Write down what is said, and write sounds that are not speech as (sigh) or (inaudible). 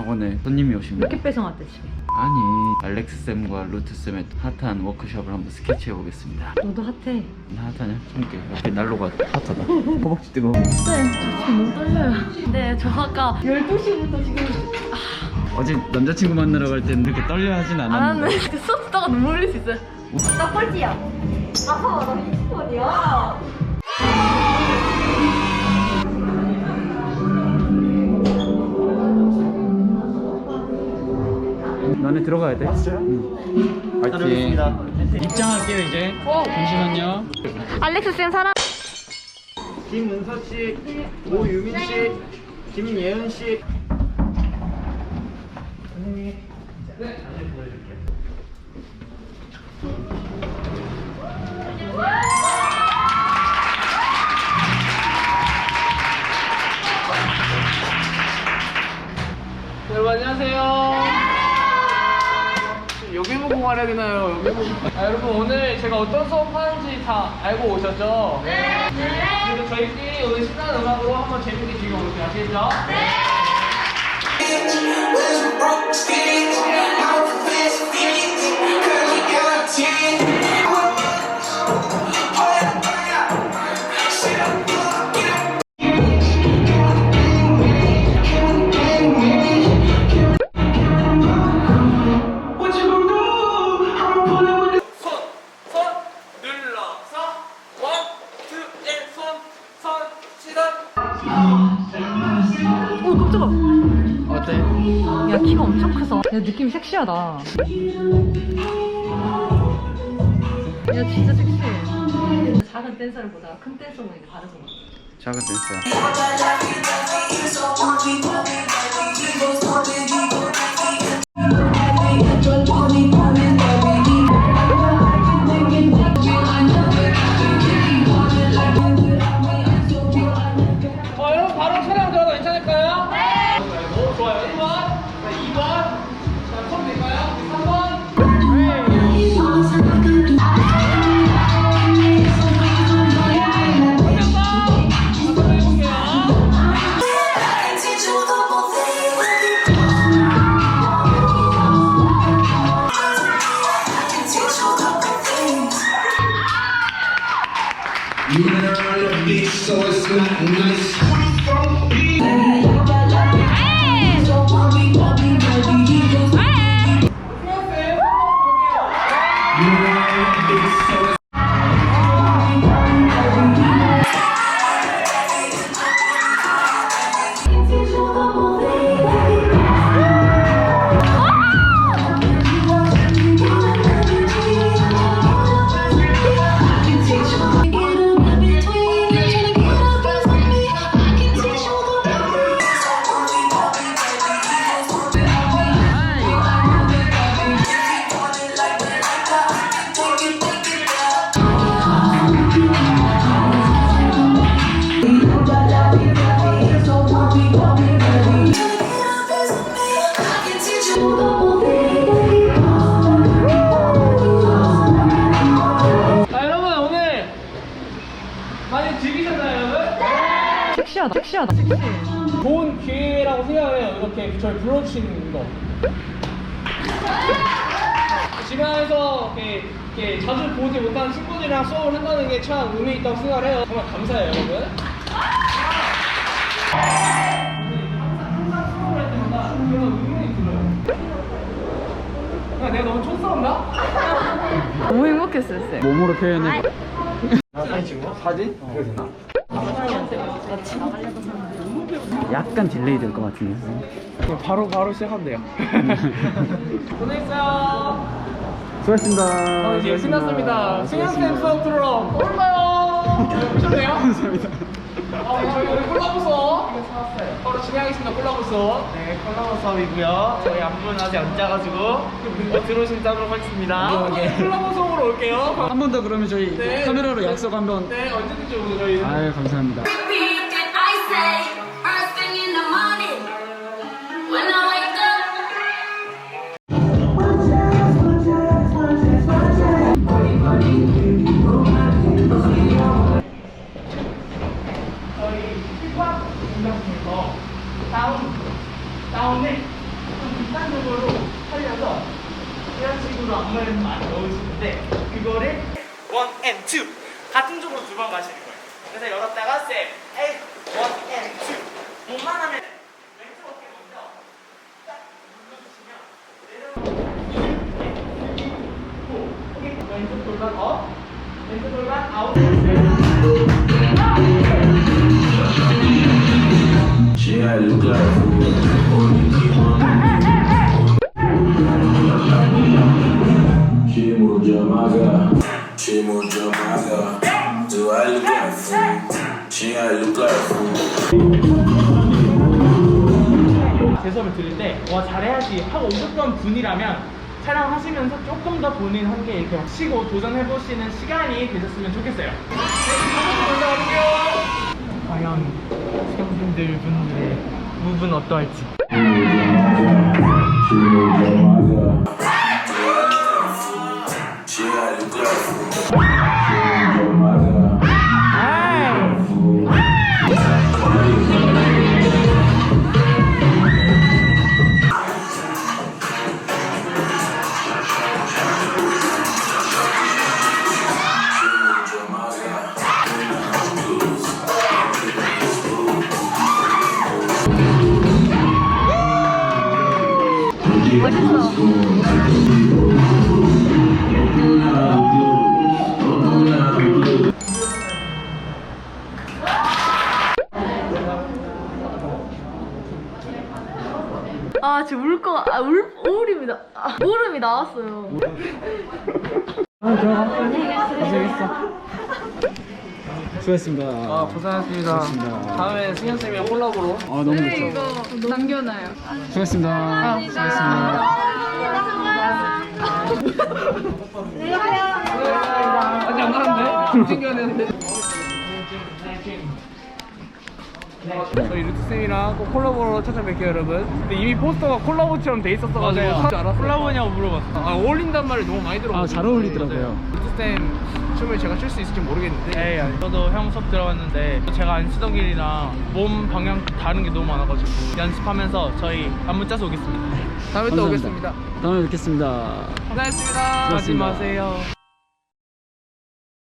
학원에 손님이 오시면 이렇게 배송왔대 집에 아니 알렉스 쌤과 루트 쌤의 핫한 워크숍을 한번 스케치해 보겠습니다. 너도 핫해 핫하냐? 참게 옆에 난로가 핫하다. (laughs) 허벅지 뜨거. 네, 저 지금 너무 떨려요. 네, 저 아까 12시부터 지금 어제 남자친구 만나러 갈 때는 이렇게 떨려 하진 안 않았는데. 하는데 수업 듣다가 눈물 흘릴 수 있어요. 나 꼴찌야. 아파, 나 미치원이야. 너네 들어가야 돼. 응. 파이팅. 입장할게요 이제. 잠시만요. 알렉스 쌤 사랑. 김은서 씨, 오유민 씨, 김예은 씨. 여러분 안녕하세요. 가야 되나요? 여기. 아, 여러분 오늘 제가 어떤 수업 하는지 다 알고 오셨죠? 네. 그래서 저희끼리 오늘 신나는 음악으로 한번 재밌게 즐겨볼게요. 아시겠죠? 손, 오, 깜짝아. 어때? 야, 키가 엄청 커서. 야, 느낌이 섹시하다. 야, 진짜 섹시해. 작은 댄서를 보다가 큰 댄서 보니까 다르구나. 작은 댄스 You learn a bit so it's not nice. 섹시하다. 섹시하다. 섹시해. 좋은 기회라고 생각해요. 이렇게 저를 불러주시는 거. 집안에서 이렇게, 이렇게 자주 보지 못한 친구들이랑 수업을 한다는 게 참 의미 있다고 생각을 해요. 정말 감사해요, 여러분. 항상 수업을 할 때마다 그런 의문이 들어요. 야, 내가 너무 촌스럽나? 너무 행복했어요, 쌤. 몸으로 표현해. 사진 찍어? 사진? 그래도 되나? 약간 딜레이 될 것 같은데. 바로 바로 시작한대요. 고생했어요. (laughs) 수고하셨습니다. 어, 이제 신났습니다. 승현쌤 수업 들으러 올까요? (laughs) 오셨네요? 감사합니다. 어, 저희 오늘 콜라보 수업 바로 진행하겠습니다. 콜라보 수업. 네, 콜라보 수업이고요. 저희 안분 아직 안 짜가지고 어, 들어오시면 짜도록 하겠습니다. 네, 콜라보 수업으로 올게요. 한 번 더 그러면 저희 네. 카메라로 약속 한번. 네, 언제든지 오늘 저희. 아유 감사합니다. 중간적으로 살려서 이런 식으로 안무를 많이 넣으시는데 그거를 원 and two 같은 쪽으로 두 번 가시는 거예요. 그래서 열었다가 셋, 에잇, 원 and two 몸만 하면 왼쪽 어깨 먼저 딱 눌러주시면 내려 왼쪽 골반 업, 왼쪽 골반 아웃. She had look like Your maga. Do I look like a fool? She had look like a fool. 제수업을 들을 때, 와, 잘해야지 하고 오셨던 분이라면 촬영하시면서 조금 더 본인 함께 이렇게 막 쉬고 도전해보시는 시간이 되셨으면 좋겠어요. 과연 시청자분들 분들의 무분 어떠할지. What is love? 아 지금 울거 아, 울 울입니다. 아, 울음이 나왔어요. 수고했습니다. 아 고생하셨습니다. 고생하셨습니다. 다음에 승현 쌤이랑 콜라보로. 아 너무 좋죠. 남겨놔요. 수고했습니다. 수고했습니다. 아직 안 나왔는데? (laughs) 챙겨야 되는데. 저희 루트쌤이랑 꼭 콜라보로 찾아뵐게요 여러분 근데 이미 포스터가 콜라보처럼 돼 있었어가지고 맞아요. 알았어요. 콜라보냐고 물어봤어. 아 어울린단 말이 너무 많이 들어가지고 아, 잘 어울리더라고요. 루트쌤 춤을 제가 출 수 있을지 모르겠는데 에이, 아니. 저도 형 수업 들어갔는데 제가 안 쓰던 길이랑 몸 방향 다른 게 너무 많아가지고 연습하면서 저희 안무 짜서 오겠습니다. 다음에 또 감사합니다. 오겠습니다 다음에 뵙겠습니다. 하지 수고하셨습니다. 마세요.